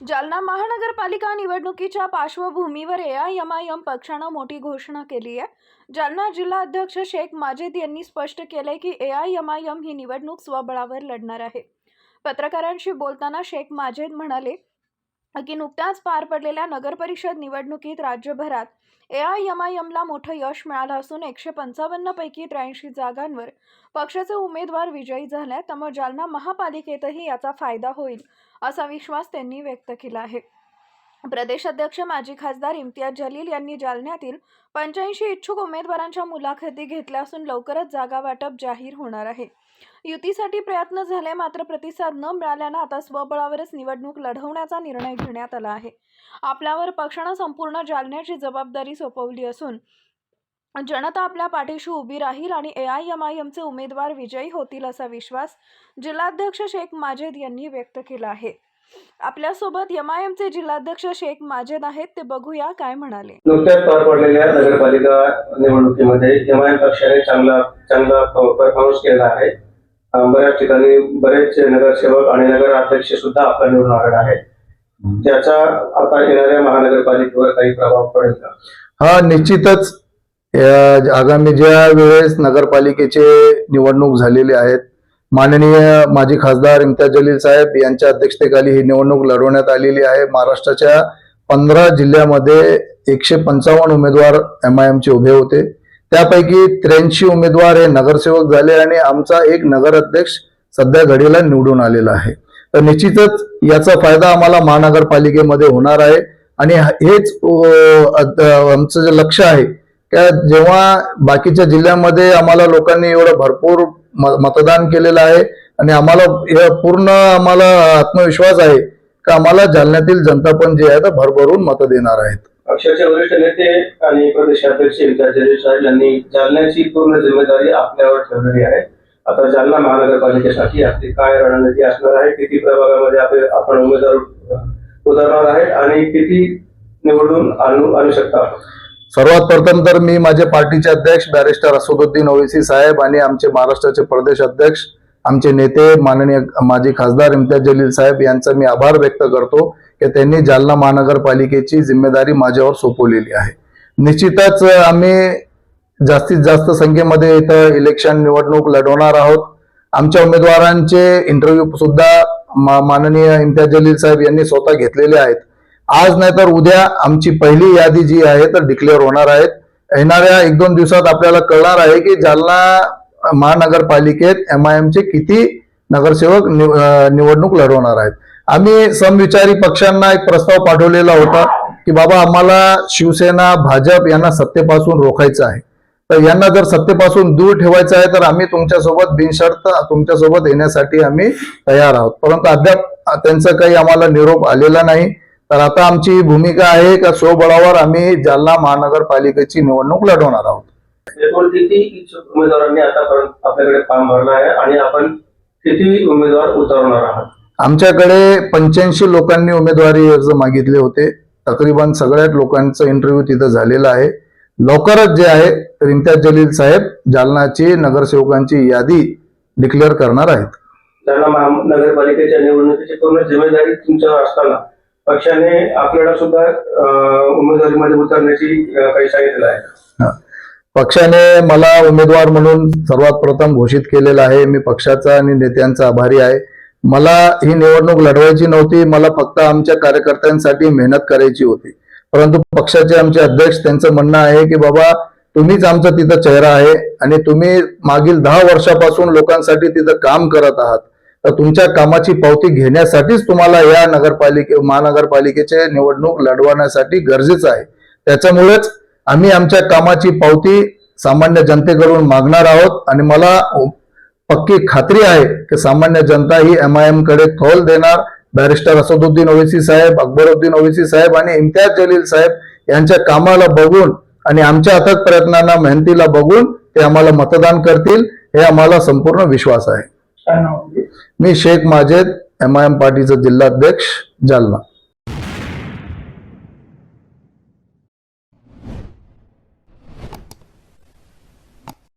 जालना महानगरपालिका निवडणुकीच्या पार्श्वभूमीवर एआयएमआयएम पक्षानं मोठी घोषणा केली आहे. जालना जिल्हा अध्यक्ष शेख माजिद यांनी स्पष्ट केलंय की एआयएमआयएम ही निवडणूक स्वबळावर लढणार आहे. पत्रकारांशी बोलताना शेख माजिद म्हणाले की नुकत्याच पार पडलेल्या नगरपरिषद निवडणुकीत राज्यभरात एआयएमआयएमला मोठं यश मिळालं असून एकशे पंचावन्नपैकी त्र्याऐंशी जागांवर पक्षाचे उमेदवार विजयी झाले त्यामुळे जालना महापालिकेतही याचा फायदा होईल. असा विश्वास त्यांनी व्यक्त केला आहे. प्रदेशाध्यक्ष माजी खासदार इम्तियाज जलील यांनी जालन्यातील पंच्याऐंशी इच्छुक उमेदवारांच्या मुलाखती घेतल्या असून लवकरच जागा वाटप जाहीर होणार आहे. युतीसाठी प्रयत्न झाले मात्र प्रतिसाद न मिळाल्यानं आता स्वबळावरच निवडणूक लढवण्याचा निर्णय घेण्यात आला आहे. आपल्यावर पक्षानं संपूर्ण जालन्याची जबाबदारी सोपवली असून जनता आपल्या पाठीशी उभी राहील आणि ए आय एम आय एमचे उमेदवार विजयी होतील असा विश्वास जिल्हाध्यक्ष शेख माजेद यांनी व्यक्त केला आहे. आपल्यासोबत एम आय एमचे जिल्हाध्यक्ष शेख माजेद आहेत. ते बघूया काय म्हणाले. नुकत्याच पार पडलेल्या नगरपालिका निवडणुकीमध्ये एमआयएम पक्षाने चांगला चांगला परफॉर्मन्स केला आहे. बऱ्याच ठिकाणी बरेच नगरसेवक आणि नगराध्यक्ष सुद्धा आपला निवडून आलेला आहे त्याचा आता येणाऱ्या महानगरपालिकेवर काही प्रभाव पडेल का? हा निश्चितच आगामी ज्या वेळेस नगरपालिकेचे निवडणूक झालेली आहेत माननीय माजी खासदार इम्तियाज जलील साहेब यांच्या अध्यक्षतेखाली ही निवडणूक लढवण्यात आलेली आहे. महाराष्ट्राच्या पंधरा जिल्ह्यामध्ये एकशे पंचावन्न उमेदवार एम आय एमचे उभे होते. त्यापैकी त्र्याऐंशी उमेदवार हे नगरसेवक झाले आणि आमचा एक नगराध्यक्ष सध्या घडीला निवडून आलेला आहे. तर निश्चितच याचा फायदा आम्हाला महानगरपालिकेमध्ये होणार आहे आणि हेच आमचं जे लक्ष आहे का जेव्हा बाकीच्या जिल्ह्यामध्ये आम्हाला लोकांनी एवढं भरपूर मतदान केलेलं आहे आणि आम्हाला पूर्ण आम्हाला आत्मविश्वास आहे का आम्हाला जालन्यातील जनता पण जे आहे भरभरून मत देणार आहेत. पक्षाचे वरिष्ठ नेते आणि प्रदेशाध्यक्ष साहेब यांनी जालन्याची पूर्ण जिम्मेदारी आपल्यावर ठेवलेली आहे. आता जालना महानगरपालिकेसाठी आपली काय रणनीती असणार आहे किती प्रभागामध्ये आपले- आपण उमेदवार उतरणार आहे आणि किती निवडून आणू आणू शकता सर्वात प्रथम तर मी माझे पार्टीचे अध्यक्ष बॅरिस्टर असदुद्दीन ओवेसी साहेब आणि आमचे महाराष्ट्राचे प्रदेश अध्यक्ष आमचे नेते माननीय माजी खासदार इम्तियाज जलील साहेब यांचा मी आभार व्यक्त करतो की त्यांनी जालना महानगरपालिकेची जिम्मेदारी माझ्यावर सोपवलेली आहे. निश्चितच आम्ही जास्तीत जास्त संख्येमध्ये इथं इलेक्शन निवडणूक लढवणार आहोत. आमच्या उमेदवारांचे इंटरव्ह्यू सुद्धा माननीय इम्तियाज जलील साहेब यांनी स्वतः घेतलेले आहेत. आज नाही तर उद्या आमची पहिली यादी जी आहे तर डिक्लेअर होणार आहेत येणाऱ्या एक दोन दिवसात आपल्याला कळणार आहे की जालना महानगरपालिकेत एम आय एमचे किती नगरसेवक निव- निवडणूक लढवणार आहेत. आम्ही समविचारी पक्षांना एक प्रस्ताव पाठवलेला होता की बाबा आम्हाला शिवसेना भाजप यांना सत्तेपासून रोखायचं आहे. तर यांना जर सत्तेपासून दूर ठेवायचं आहे तर आम्ही तुमच्यासोबत बिनशर्त तुमच्यासोबत येण्यासाठी आम्ही तयार आहोत. परंतु अद्याप त्यांचा काही आम्हाला निरोप आलेला नाही. तर आता आमची भूमिका आहे का स्वबळावर आम्ही जालना महानगरपालिकेची निवडणूक लढवणार आहोत. एकूण किती इच्छुक उमेदवारांनी आतापर्यंत आपल्याकडे फॉर्म भरला आहे आणि आपण किती उमेदवार उतरवणार आहात? आमच्याकडे पंच्याऐंशी लोकांनी उमेदवारी अर्ज मागितले होते. तकरीबन सगळ्याच लोकांचा इंटरव्ह्यू तिथं झालेला आहे. लवकरच जे आहे इम्तियाज जलील साहेब जालनाची नगरसेवकांची यादी डिक्लेअर करणार आहेत. जालना महानगरपालिकेच्या निवडणुकीची पूर्ण जिम्मेदारी तुमच्यावर असताना पक्षाने आपल्याला सुद्धा उमेदवारीमध्ये उतरण्याची काही सांगितलं आहे. पक्षाने मला उमेदवार म्हणून सर्वात प्रथम घोषित केलेलं आहे मी पक्षाचा आणि नेत्यांचा आभारी आहे. मला ही निवडणूक लढवायची नव्हती मला फक्त आमच्या कार्यकर्त्यांसाठी मेहनत करायची होती. परंतु पक्षाचे आमचे अध्यक्ष त्यांचं म्हणणं आहे की बाबा तुम्हीच आमचा तिथं चेहरा आहे आणि तुम्ही मागील दहा वर्षापासून लोकांसाठी तिथं काम करत आहात. तर तुमच्या कामाची पावती घेण्यासाठीच तुम्हाला या नगरपालिके महानगरपालिकेचे निवडणूक लढवण्यासाठी गरजेचं आहे. त्याच्यामुळेच आम्ही आमच्या कामाची पावती सामान्य जनतेकडून मागणार आहोत आणि मला पक्की खात्री आहे की सामान्य जनता ही एम आय एमकडे कौल देणार. बॅरिस्टर असदुद्दीन ओवेसी साहेब अकबरुद्दीन ओवेसी साहेब आणि इम्तियाज जलील साहेब यांच्या कामाला बघून आणि आमच्या अथक प्रयत्नांना मेहनतीला बघून ते आम्हाला मतदान करतील हे आम्हाला संपूर्ण विश्वास आहे. काय नाव मी Shaikh Majed M I M पार्टीचा जिल्हाध्यक्ष जालना.